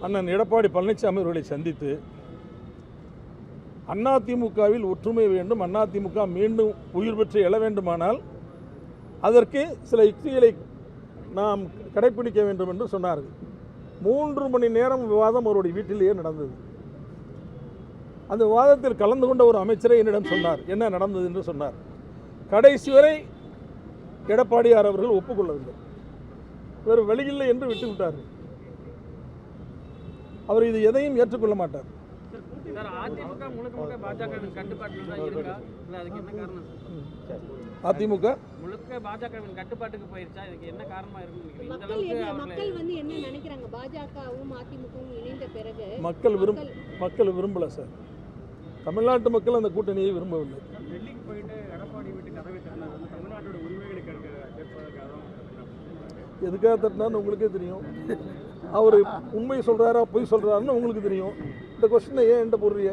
அண்ணன் எடப்பாடி பழனிசாமி அவர்களை சந்தித்து அதிமுகவில் ஒற்றுமை வேண்டும் அதிமுக மீண்டும் உயிர் பெற்று எழ வேண்டுமானால் அதற்கு சில யுக்திகளை நாம் கடைப்பிடிக்க வேண்டும் என்று சொன்னார்கள். மூன்று மணி நேரம் விவாதம் அவருடைய வீட்டிலேயே நடந்தது. அந்த விவாதத்தில் கலந்து கொண்ட ஒரு அமைச்சரை என்னிடம் சொன்னார். என்ன நடந்தது? என்று சொன்னார். கடைசி வரை எடப்பாடியார் அவர்கள் ஒப்புக்கொள்ளவில்லை. வேறு வழியில்லை என்று விட்டுவிட்டார்கள். அவர் இது எதையும் ஏற்றுக்கொள்ள மாட்டார். சார் அதிமுக முழுக்க முழுக்க பாஜகவின் கட்டுப்பாட்டில் தான் இருக்கா இல்லை அதுக்கு என்ன காரணம் சார் அதிமுக முழுக்க பாஜகவின் கட்டுப்பாட்டுக்கு போயிருச்சா இதுக்கு என்ன காரணமா இருக்குன்னு நினைக்கிறீங்க மக்கள் வந்து என்ன நினைக்கிறாங்க பாஜகவும் அதிமுகவும் இணைந்த பிறகு மக்கள் விரும் மக்கள் விரும்பல சார் தமிழ்நாட்டு மக்கள் அந்த கூட்டணியை விரும்பவில்லை. டெல்லிக்கு போயிட்டு எடப்பாடி வீட்டு கதவை திறந்தது தமிழ்நாட்டோட உரிமைகளை கேட்க கேட்பதற்காக தான் எதுக்காக தட்டினான்னு உங்களுக்கே தெரியும். அவர் உண்மை சொல்கிறாரா பொய் சொல்கிறாருன்னு உங்களுக்கு தெரியும். இந்த கொஸ்டினை ஏன் என்கிட்ட போடுறீங்க?